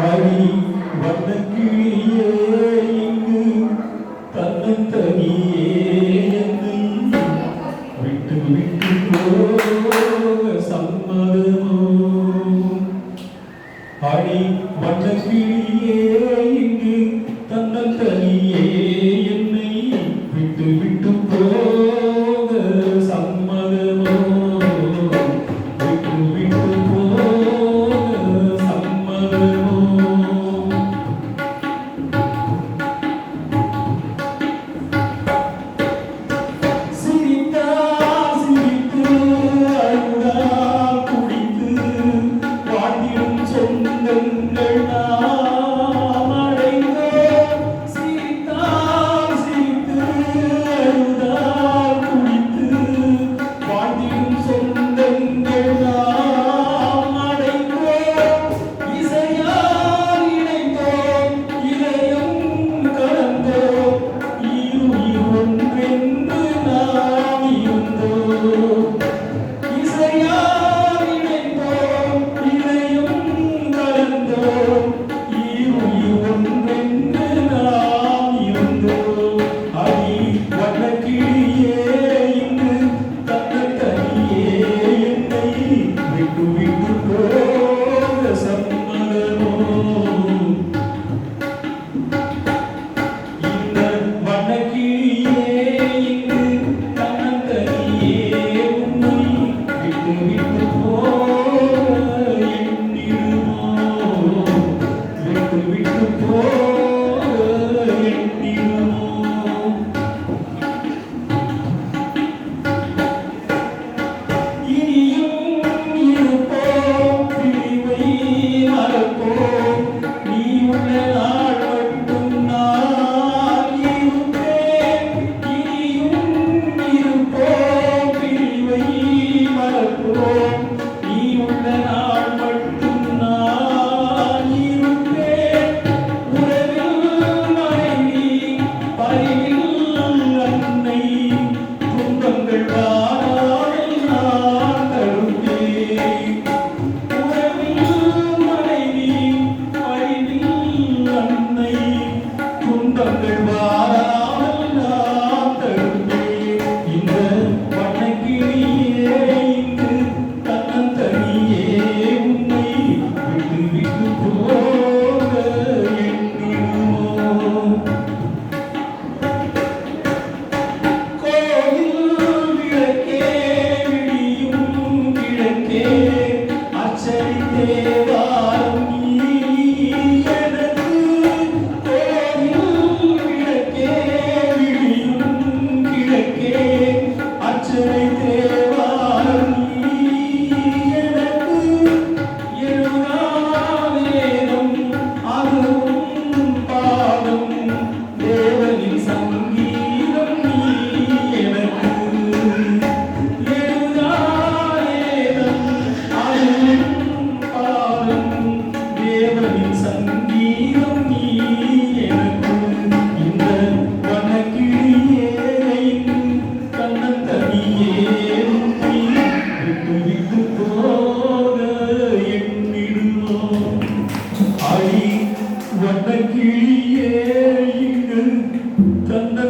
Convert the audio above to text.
ஆடி வந்த கிளியே இங்கு தன்னந்தனியே என்னை விட்டு விட்டு போக சம்மதமோ ஆடி வந்த கிளியே இங்கு தன்னந்தனியே Lord. Deva தந்த கிளியே இன்னும் தந்த